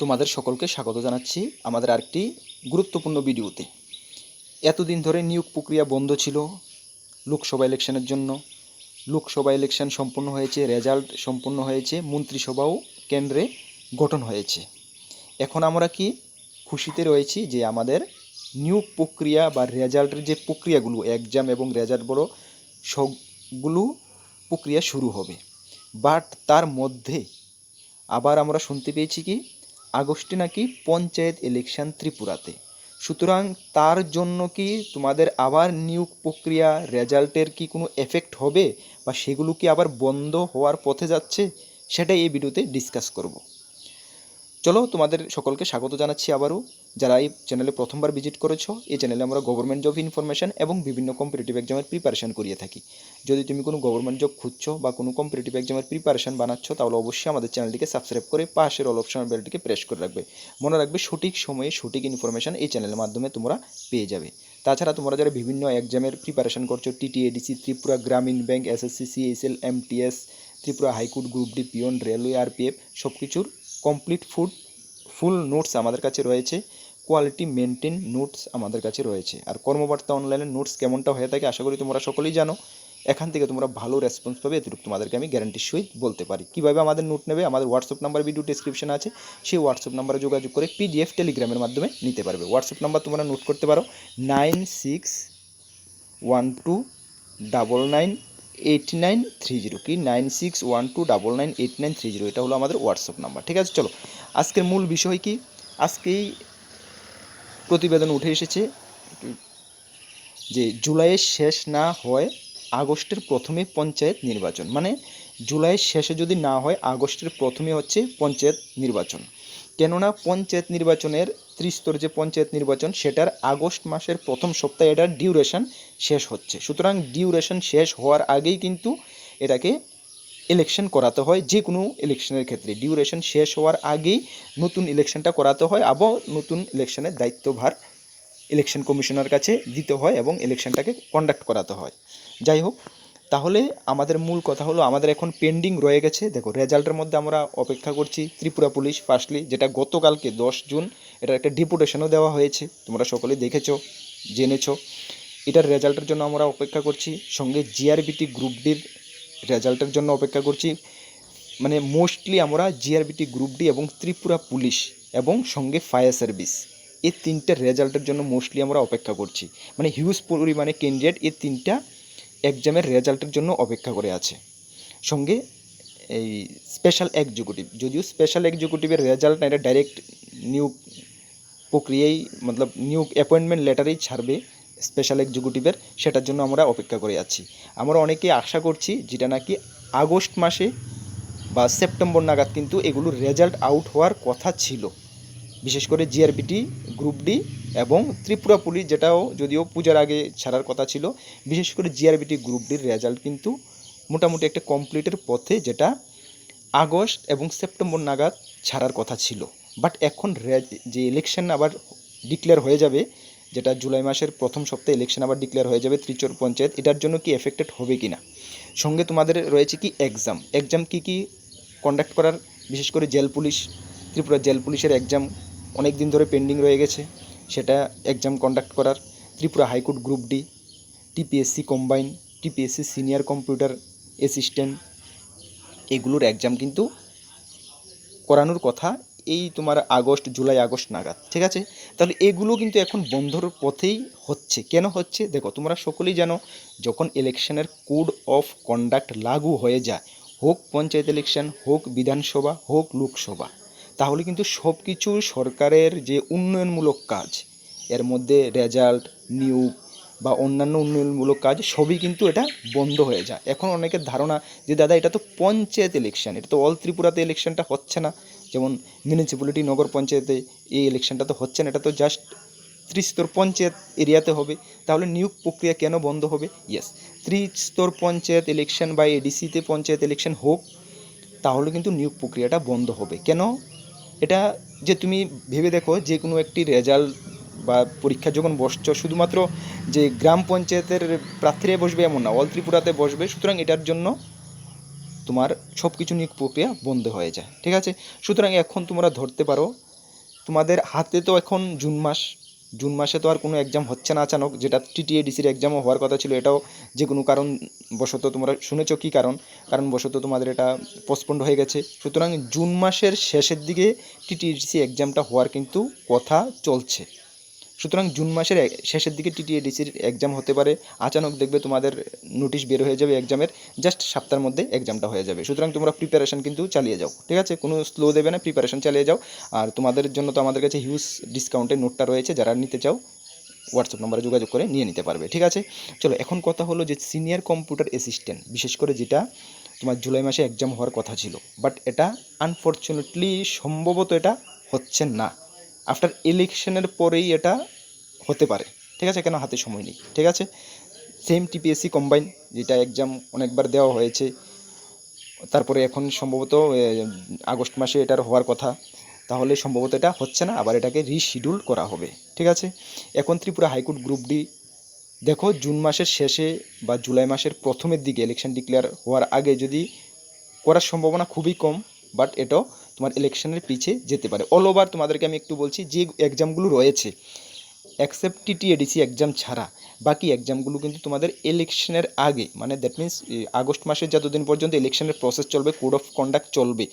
তোমাদের সকলকে স্বাগত জানাচ্ছি আমাদের আরেকটি গুরুত্বপূর্ণ ভিডিওতে। এতদিন ধরে নিয়োগ প্রক্রিয়া বন্ধ ছিল লোকসভা ইলেকশনের জন্য। লোকসভা ইলেকশন সম্পন্ন হয়েছে, রেজাল্ট সম্পন্ন হয়েছে, মন্ত্রিসভাও কেন্দ্রে গঠন হয়েছে। এখন আমরা কি খুশিতে রয়েছি যে আমাদের নিয়োগ প্রক্রিয়া বা রেজাল্টের যে প্রক্রিয়াগুলো এক্সাম এবং রেজাল্ট বড় সবগুলো প্রক্রিয়া শুরু হবে। বাট তার মধ্যে আবার আমরা শুনতে পেয়েছি কি আগস্টে নাকি পঞ্চায়েত ইলেকশন ত্রিপুরাতে। সুতরাং তার জন্য কি তোমাদের আবার নিয়োগ প্রক্রিয়া রেজাল্টের কি কোনো এফেক্ট হবে? বা সেগুলো কি আবার বন্ধ হওয়ার পথে যাচ্ছে? সেটাই এই ভিডিওতে ডিসকাস করব। চলো তোমাদের সকলকে স্বাগত জানাচ্ছি আবারও। যারা এই চ্যানেলে প্রথমবার ভিজিট করেছ, এই চ্যানেলে আমরা গভর্নমেন্ট জব ইনফরমেশন এবং বিভিন্ন কম্পিটিটিভ এক্সামের প্রিপারেশান করিয়ে থাকি। যদি তুমি কোনো গভর্নমেন্ট জব খুঁজছো বা কোনো কম্পিটিটিভ এক্সামের প্রিপারেশান বানাচ্ছো, তাহলে অবশ্যই আমাদের চ্যানেলটিকে সাবস্ক্রাইব করে পাশের অল অপশন বেলটিকে প্রেস করে রাখবে। মনে রাখবে সঠিক সময়ে সঠিক ইনফরমেশন এই চ্যানেলের মাধ্যমে তোমরা পেয়ে যাবে। তাছাড়া তোমরা যারা বিভিন্ন এক্সামের প্রিপারেশন করছ TTADC Tripura Gramin bank SSC CSL MTS Tripura high court group D peon railway RPF সব কিছুর কমপ্লিট ফুড ফুল নোটস আমাদের কাছে রয়েছে কোয়ালিটি মেনটেন নোটস আমাদের কাছে রয়েছে। আর কর্মবার্তা অনলাইনের নোটস কেমনটা হয়ে থাকে আশা করি তোমরা সকলেই জানো। এখান থেকে তোমরা ভালো রেসপন্স পাবে, এতটুকু তোমাদেরকে আমি গ্যারান্টির সহিত বলতে পারি। কীভাবে আমাদের নোট নেবে? আমাদের হোয়াটসঅ্যাপ নাম্বার ভিডিও ডিসক্রিপশন আছে। সেই হোয়াটসঅ্যাপ নাম্বারে যোগাযোগ করে পিডিএফ টেলিগ্রামের মাধ্যমে নিতে পারবে। হোয়াটসঅ্যাপ নাম্বার তোমরা নোট করতে পারো nine six one two double nine eight nine three zero কি nine six one two double nine eight nine three zero এটা হলো আমাদের হোয়াটসঅ্যাপ নাম্বার ঠিক আছে? চলো, আজকের মূল বিষয় কি? আজকেই প্রতিবেদন উঠে এসেছে যে জুলাইয়ের শেষ না হয় আগস্টের প্রথমে পঞ্চায়েত নির্বাচন মানে জুলাইয়ের শেষে যদি না হয় আগস্টের প্রথমে হচ্ছে পঞ্চায়েত নির্বাচন। কেননা পঞ্চায়েত নির্বাচনের ত্রিস্তর যে পঞ্চায়েত নির্বাচন, সেটার আগস্ট মাসের প্রথম সপ্তাহে এটার ডিউরেশন শেষ হচ্ছে। সুতরাং ডিউরেশন শেষ হওয়ার আগেই কিন্তু এটাকে ইলেকশন করাতে হয় যে কোনো ইলেকশনের ক্ষেত্রে। ডিউরেশন শেষ হওয়ার আগেই নতুন ইলেকশনটা করাতে হয় আবার নতুন ইলেকশনের দায়িত্বভার ইলেকশন কমিশনার কাছে দিতে হয় এবং ইলেকশনটাকে কন্ডাক্ট করাতে হয়। যাই হোক তাহলে আমাদের মূল কথা হলো, আমাদের এখন পেন্ডিং রয়ে গেছে। দেখো রেজাল্টের মধ্যে আমরা অপেক্ষা করছি ত্রিপুরা পুলিশ ফার্স্টলি যেটা গতকালকে দশ জুন, এটার একটা ডিপুটেশনও দেওয়া হয়েছে। তোমরা সকলে দেখেছ, জেনেছো। এটার রেজাল্টের জন্য আমরা অপেক্ষা করছি। সঙ্গে জিআরবিটি গ্রুপ ডির রেজাল্টের জন্য অপেক্ষা করছি। মানে মোস্টলি আমরা জিআরবিটি গ্রুপ ডি এবং ত্রিপুরা পুলিশ এবং সঙ্গে ফায়ার সার্ভিস এই তিনটে রেজাল্টের জন্য মোস্টলি আমরা অপেক্ষা করছি। মানে হিউজ পরিমাণে ক্যান্ডিডেট এই তিনটা এক্সামের রেজাল্টের জন্য অপেক্ষা করে আছে। সঙ্গে এই স্পেশাল এক্সিকিউটিভ যদিও স্পেশাল এক্সিকিউটিভের রেজাল্ট না, এটা ডাইরেক্ট নিয়োগ প্রক্রিয়ায়, মতলব নিয়োগ অ্যাপয়েন্টমেন্ট লেটারেই ছাড়বে স্পেশাল এক্সিকিউটিভের সেটার জন্য আমরা অপেক্ষা করে আছি। আমরা অনেকেই আশা করছি যেটা নাকি আগস্ট মাসে বা সেপ্টেম্বর নাগাদ কিন্তু এগুলোর রেজাল্ট আউট হওয়ার কথা ছিল। বিশেষ করে জিআরবিটি গ্রুপ ডি এবং ত্রিপুরা পুলিশ যেটাও যদিও পূজার আগে ছাড়ার কথা ছিল, বিশেষ করে জিআরবিটি গ্রুপ ডির রেজাল্ট কিন্তু মোটামুটি একটা কমপ্লিটের পথে যেটা আগস্ট এবং সেপ্টেম্বর নাগাদ ছাড়ার কথা ছিল। বাট এখন যে ইলেকশন আবার ডিক্লেয়ার হয়ে যাবে, যেটা জুলাই মাসের প্রথম সপ্তাহে ইলেকশন আবার ডিক্লেয়ার হয়ে যাবে ত্রিচর পঞ্চায়েত, এটার জন্য কি এফেক্টেড হবে কি না সঙ্গে তোমাদের রয়েছে কি এক্সাম এক্সাম কি কি কন্ডাক্ট করার? বিশেষ করে জেল পুলিশ ত্রিপুরা জেল পুলিশের এক্সাম অনেক দিন ধরে পেন্ডিং রয়ে গেছে। সেটা এক্সাম কন্ডাক্ট করার Tripura high court group D TPSC combine TPSC senior computer assistant এগুলোর এক্সাম কিন্তু করানোর কথা এই তোমার আগস্ট, জুলাই, আগস্ট নাগাদ, ঠিক আছে? তাহলে এগুলো কিন্তু এখন বন্ধর পথেই হচ্ছে। কেন হচ্ছে? দেখো, তোমরা সকলেই জানো, যখন ইলেকশনের কোড অফ কন্ডাক্ট লাগু হয়ে যায়, হোক পঞ্চায়েত ইলেকশন হোক বিধানসভা, হোক লোকসভা তাহলে কিন্তু সব কিছু সরকারের যে উন্নয়নমূলক কাজ, এর মধ্যে রেজাল্ট নিয়োগ বা অন্যান্য উন্নয়নমূলক কাজ, সবই কিন্তু এটা বন্ধ হয়ে যায়। এখন অনেকের ধারণা যে, দাদা, এটা তো পঞ্চায়েত ইলেকশন এটা তো অল ত্রিপুরাতে ইলেকশনটা হচ্ছে না। যেমন মিউনিসিপ্যালিটি নগর পঞ্চায়েতে এই ইলেকশনটা তো হচ্ছে না, এটা তো জাস্ট ত্রিস্তর পঞ্চায়েত এরিয়াতে হবে। তাহলে নিয়োগ প্রক্রিয়া কেন বন্ধ হবে? ইয়েস ত্রিস্তর পঞ্চায়েত ইলেকশন বা এডিসিতে পঞ্চায়েত ইলেকশন হোক, তাহলে কিন্তু নিয়োগ প্রক্রিয়াটা বন্ধ হবে। কেন? এটা যে তুমি ভেবে দেখো যে কোনো একটি রেজাল্ট বা পরীক্ষা যখন বসছ, শুধুমাত্র যে গ্রাম পঞ্চায়েতের প্রার্থীরা বসবে এমন না, অল ত্রিপুরাতে বসবে, সুতরাং এটার জন্য তোমার সব কিছু নিয়োগ প্রক্রিয়া বন্ধ হয়ে যায়, ঠিক আছে? সুতরাং এখন তোমরা ধরতে পারো, তোমাদের হাতে তো এখন জুন মাস জুন মাসে তো আর কোনো এক্সাম হচ্ছে না আচানক, যেটা টিটিএডিসির এক্সামও হওয়ার কথা ছিল, এটাও যে কোনো কারণ বশত তোমরা শুনেছ কী কারণ কারণ বশত তোমাদের এটা পোস্টপন্ড হয়ে গেছে। সুতরাং জুন মাসের শেষের দিকে টিটিএডিসি এক্সামটা হওয়ার কিন্তু কথা চলছে। সুতরাং জুন মাসের শেষের দিকে টিটিএডিসির এক্সাম হতে পারে। আচানক দেখবে তোমাদের নোটিশ বের হয়ে যাবে এক্সামের জাস্ট সপ্তাহের মধ্যে এক্সামটা হয়ে যাবে। সুতরাং তোমরা প্রিপারেশন কিন্তু চালিয়ে যাও, ঠিক আছে? কোনো স্লো দেবে না প্রিপারেশন চালিয়ে যাও। আর তোমাদের জন্য তো আমাদের কাছে হিউজ ডিসকাউন্টের নোটটা রয়েছে, যারা নিতে চাও হোয়াটসঅ্যাপ নম্বরে যোগাযোগ করে নিয়ে নিতে পারবে, ঠিক আছে? চলো, এখন কথা হলো যে সিনিয়র কম্পিউটার অ্যাসিস্ট্যান্ট বিশেষ করে যেটা তোমার জুলাই মাসে এক্সাম হওয়ার কথা ছিল। বাট এটা আনফর্চুনেটলি সম্ভবত এটা হচ্ছে না। আফটার ইলেকশনের পরেই এটা হতে পারে। ঠিক আছে? কেন? হাতে সময় নেই। ঠিক আছে? সেম টিপিএসসি কম্বাইন যেটা এক্সাম অনেকবার দেওয়া হয়েছে। তারপরে এখন সম্ভবত আগস্ট মাসে এটার হওয়ার কথা। তাহলে সম্ভবত এটা হচ্ছে না, আবার এটাকে রিশিডিউল করা হবে। ঠিক আছে? এখন Tripura high court group D দেখো, জুন মাসের শেষে বা জুলাই মাসের প্রথমের দিকে ইলেকশন ডিক্লেয়ার হওয়ার আগে যদি করার সম্ভাবনা খুবই কম বাট এটাও তোমার ইলেকশনের পিছে যেতে পারে। অল ওভার তোমাদেরকে আমি একটু বলছি, যে এক্সামগুলো রয়েছে অ্যাকসেপ্ট টিটিএডিসি এক্সাম ছাড়া, বাকি এক্সামগুলো কিন্তু তোমাদের ইলেকশনের আগে মানে দ্যাট মিন্স আগস্ট মাসের যতদিন পর্যন্ত ইলেকশনের প্রসেস চলবে কোড অফ কন্ডাক্ট চলবে,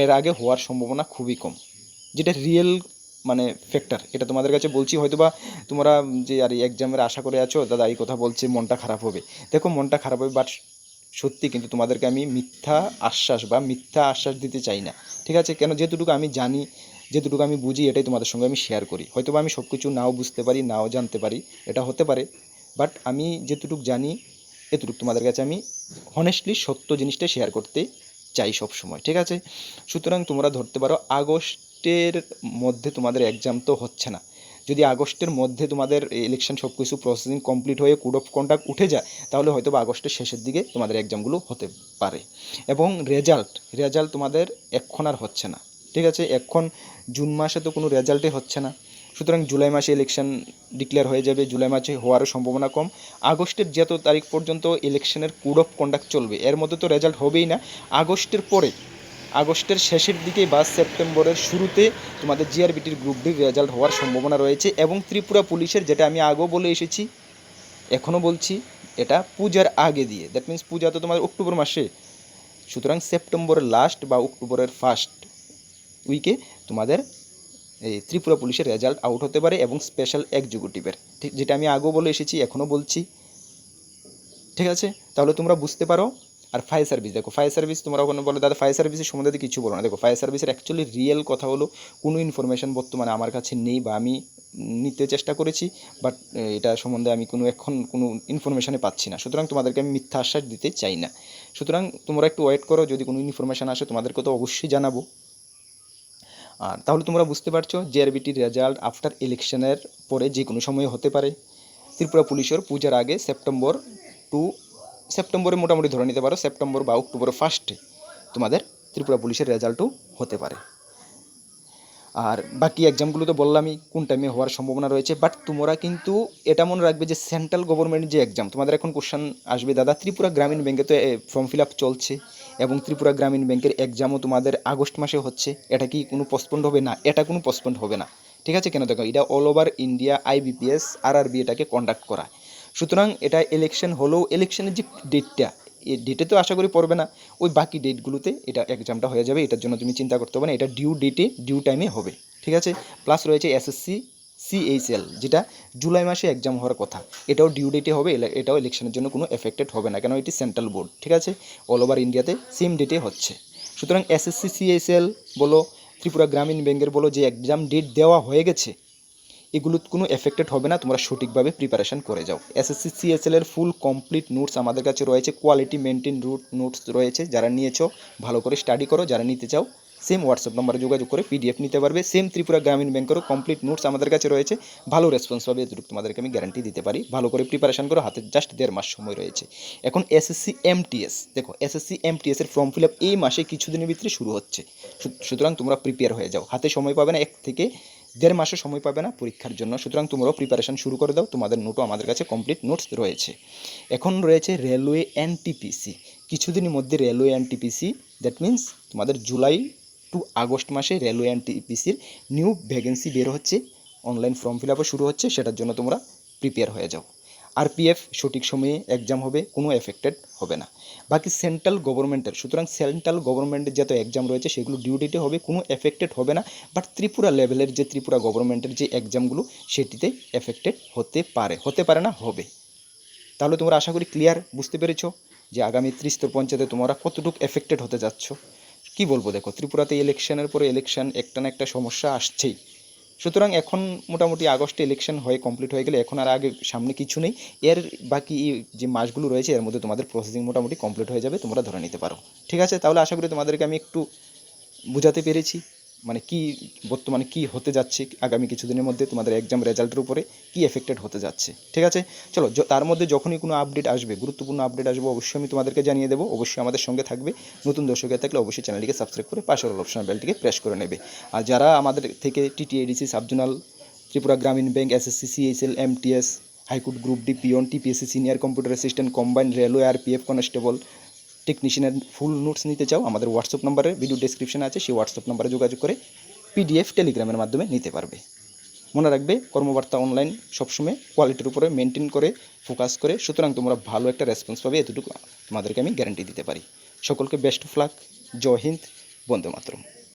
এর আগে হওয়ার সম্ভাবনা খুবই কম। যেটা রিয়েল মানে ফ্যাক্টর এটা তোমাদের কাছে বলছি হয়তো বা তোমরা যে, আর এক্সামের আশা করে আছো, দাদা, এই কথা বলছে, মনটা খারাপ হবে। দেখো, মনটা খারাপ হবে বাট সত্যি কিন্তু তোমাদেরকে আমি মিথ্যা আশ্বাস বা মিথ্যা আশ্বাস দিতে চাই না। ঠিক আছে? কেন? যেটুকু আমি জানি, যেটুকু আমি বুঝি, এটাই তোমাদের সঙ্গে আমি শেয়ার করি। হয়তো আমি সব কিছু নাও বুঝতে পারি, নাও জানতে পারি, এটা হতে পারে। বাট আমি যেটুকু জানি, এতটুকু তোমাদের কাছে আমি হনেস্টলি সত্য জিনিসটা শেয়ার করতে চাই সব সময় ঠিক আছে? সুতরাং তোমরা ধরতে পারো, আগস্টের মধ্যে তোমাদের এক্সাম তো হচ্ছে না। যদি আগস্টের মধ্যে তোমাদের ইলেকশন সব কিছু প্রসেসিং কমপ্লিট হয়ে কোড অফ কন্ডাক্ট উঠে যায়, তাহলে হয়তো বা আগস্টের শেষের দিকে তোমাদের এক্সামগুলো হতে পারে। এবং রেজাল্ট রেজাল্ট তোমাদের এক্ষণ আর হচ্ছে না। ঠিক আছে? এখন জুন মাসে তো কোনো রেজাল্টই হচ্ছে না। সুতরাং জুলাই মাসে ইলেকশন ডিক্লেয়ার হয়ে যাবে, জুলাই মাসে হওয়ারও সম্ভাবনা কম। আগস্টের যত তারিখ পর্যন্ত ইলেকশনের কোড অফ কন্ডাক্ট চলবে, এর মধ্যে তো রেজাল্ট হবেই না। আগস্টের পরে আগস্টের শেষের দিকে বা সেপ্টেম্বরের শুরুতে তোমাদের জিআরবিটির গ্রুপ ডির রেজাল্ট হওয়ার সম্ভাবনা রয়েছে এবং ত্রিপুরা পুলিশের, যেটা আমি আগেও বলে এসেছি, এখনও বলছি, এটা পূজার আগে দিয়ে। দ্যাট মিন্স পূজা তো তোমার অক্টোবর মাসে। সুতরাং সেপ্টেম্বরের লাস্ট বা অক্টোবরের ফার্স্ট উইকে তোমাদের এই ত্রিপুরা পুলিশের রেজাল্ট আউট হতে পারে এবং স্পেশাল এক্সিকিউটিভের ঠিক, যেটা আমি আগেও বলে এসেছি, এখনও বলছি। ঠিক আছে? তাহলে তোমরা বুঝতে পারো আর ফায়ার সার্ভিস দেখো ফায়ার সার্ভিস তোমরা ওখানে বলো, দাদা ফায়ার সার্ভিসের সম্বন্ধে কিছু বলো না। দেখো ফায়ার সার্ভিসের অ্যাকচুয়ালি রিয়েল কথা হলো, কোনো ইনফরমেশন বর্তমানে আমার কাছে নেই বা আমি নিতে চেষ্টা করেছি বাট এটা সম্বন্ধে আমি কোনো এখন কোনো ইনফরমেশনে পাচ্ছি না। সুতরাং তোমাদেরকে আমি মিথ্যা আশ্বাস দিতে চাই না। সুতরাং তোমরা একটু ওয়েট করো, যদি কোনো ইনফরমেশন আসে, তোমাদেরকে তো অবশ্যই জানাব। আর তাহলে তোমরা বুঝতে পারছ জেআরবিটির রেজাল্ট আফটার ইলেকশনের পরে যে কোনো সময়ে হতে পারে। ত্রিপুরা পুলিশের পূজার আগে সেপ্টেম্বর টু সেপ্টেম্বরে মোটামুটি ধরে নিতে পারো, সেপ্টেম্বর বা অক্টোবরের ফার্স্টে তোমাদের ত্রিপুরা পুলিশের রেজাল্টও হতে পারে। আর বাকি এক্সামগুলো তো বললামই, কোন টাইমে হওয়ার সম্ভাবনা রয়েছে বাট তোমরা কিন্তু এটা মনে রাখবে যে সেন্ট্রাল গভর্নমেন্ট যে এক্সাম তোমাদের এখন কোশ্চেন আসবে, দাদা, ত্রিপুরা গ্রামীণ ব্যাংকে তো ফর্ম ফিল আপ চলছে, এবং ত্রিপুরা গ্রামীণ ব্যাংকের এক্সামও তোমাদের আগস্ট মাসে হচ্ছে, এটা কি কোনো পোস্টপন্ড হবে না? এটা কোনো পোস্টপন্ড হবে না। ঠিক আছে কেন? দেখো, এটা all over India IBPS RRB এটাকে কন্ডাক্ট করা। সুতরাং এটা ইলেকশন হলেও ইলেকশনের যে ডেটটা এই ডেটে তো আশা করি পড়বে না, ওই বাকি ডেটগুলোতে এটা এক্সামটা হয়ে যাবে, এটার জন্য তুমি চিন্তা করতে হবে না, এটা ডিউ ডেটে ডিউ টাইমে হবে, ঠিক আছে? প্লাস রয়েছে এসএসসি সিএইচএল যেটা জুলাই মাসে এক্সাম হওয়ার কথা, এটাও ডিউ ডেটে হবে এটাও ইলেকশনের জন্য কোনো এফেক্টেড হবে না কেন এটি সেন্ট্রাল বোর্ড ঠিক আছে? অল ওভার ইন্ডিয়াতে সেম ডেটে হচ্ছে। সুতরাং এসএসসি সিএইচএল বলো, ত্রিপুরা গ্রামীণ ব্যাংকের বলো, যে এক্সাম ডেট দেওয়া হয়ে গেছে এগুলো কোনো এফেক্টেড হবে না, তোমরা সঠিকভাবে প্রিপারেশন করে যাও। এসএসসি সিএসএল এর ফুল কমপ্লিট নোটস আমাদের কাছে রয়েছে কোয়ালিটি মেনটেন রুট নোটস রয়েছে, যারা নিয়েছো, ভালো করে স্টাডি করো, যারা নিতে চাও সেম হোয়াটসঅ্যাপ নম্বরে যোগাযোগ করে পিডিএফ নিতে পারবে সেম ত্রিপুরা গ্রামীণ ব্যাংকেরও কমপ্লিট নোটস আমাদের কাছে রয়েছে, ভালো রেসপন্স পাবে, এতটুকু তোমাদেরকে আমি গ্যারান্টি দিতে পারি, ভালো করে প্রিপারেশন করো, হাতে জাস্ট দেড় মাস সময় রয়েছে। এখন এসএসসি এমটিএস দেখো এসএসসি এমটিএস এর ফর্ম ফিল আপ এই মাসে কিছুদিনের ভিতরে শুরু হচ্ছে সুতরাং তোমরা প্রিপেয়ার হয়ে যাও, হাতে সময় পাবে না, এক থেকে দেড় মাসে সময় পাবে না পরীক্ষার জন্য। সুতরাং তোমরাও প্রিপারেশন শুরু করে দাও। তোমাদের নোটও আমাদের কাছে কমপ্লিট নোটস রয়েছে। এখন রয়েছে রেলওয়ে এনটিপিসি কিছুদিনের মধ্যে রেলওয়ে এনটিপিসি দ্যাট মিন্স তোমাদের জুলাই টু আগস্ট মাসে রেলওয়ে এনটিপিসির টিপিসির নিউ ভ্যাকেন্সি বের হচ্ছে। অনলাইন ফর্ম ফিল আপও শুরু হচ্ছে। সেটার জন্য তোমরা প্রিপেয়ার হয়ে যাও। আরপিএফ সঠিক সময়ে এক্সাম হবে, কোনো এফেক্টেড হবে না। বাকি সেন্ট্রাল গভর্নমেন্টের সুতরাং সেন্ট্রাল গভর্নমেন্টের যত এক্সাম রয়েছে, সেগুলো ডিউ ডেটে হবে, কোনো এফেক্টেড হবে না। বাট ত্রিপুরা লেভেলের যে ত্রিপুরা গভর্নমেন্টের যে এক্সামগুলো সেটিতে এফেক্টেড হতে পারে হতে পারে না, হবে। তাহলে তোমরা আশা করি ক্লিয়ার বুঝতে পেরেছ যে আগামী ত্রিস্তর পঞ্চায়েতে তোমরা কতটুকু এফেক্টেড হতে যাচ্ছ। কি বলব দেখো, ত্রিপুরাতে ইলেকশনের পরে ইলেকশন একটা না একটা সমস্যা আসছেই। সুতরাং এখন মোটামুটি আগস্টে ইলেকশন হয়ে কমপ্লিট হয়ে গেলে এখন আর আগে সামনে কিছু নেই। এর বাকি যে মাসগুলো রয়েছে, এর মধ্যে তোমাদের প্রসেসিং মোটামুটি কমপ্লিট হয়ে যাবে, তোমরা ধরে নিতে পারো। ঠিক আছে? তাহলে আশা করি তোমাদেরকে আমি একটু বোঝাতে পেরেছি। মানে কি বর্তমানে কি হতে যাচ্ছে আগামী কিছুদিনের মধ্যে, তোমাদের এক্সাম রেজাল্টের উপরে কি এফেক্টেড হতে যাচ্ছে, ঠিক আছে? চলো তার মধ্যে যখনই কোনো আপডেট আসবে, গুরুত্বপূর্ণ আপডেট আসবে, অবশ্যই আমি তোমাদেরকে জানিয়ে দেবো। অবশ্যই আমাদের সঙ্গে থাকবে। নতুন দর্শকের থাকলে অবশ্যই চ্যানেলটিকে সাবস্ক্রাইব করে পাশের অপশন বেলটিকে প্রেস করে নেবে। আর যারা আমাদের থেকে TTADC subzonal Tripura Gramin bank SSC CHSL MTS high court group D peon TPSC senior computer assistant combined railway R PF constable টেকনিশিয়ানের full notes নিতে চাও, আমাদের হোয়াটসঅ্যাপ নাম্বারে ভিডিও ডেসক্রিপশনে আছে, সেই হোয়াটসঅ্যাপ নাম্বারে যোগাযোগ করে পিডিএফ টেলিগ্রামের মাধ্যমে নিতে পারবে। মনে রাখবে, কর্মবার্তা অনলাইন সবসময় কোয়ালিটির উপরে মেনটেন করে ফোকাস করে, সুতরাং তোমরা ভালো একটা রেসপন্স পাবে, এতটুকু তোমাদেরকে আমি গ্যারান্টি দিতে পারি। সকলকে best of luck Jai Hind, Vande Mataram.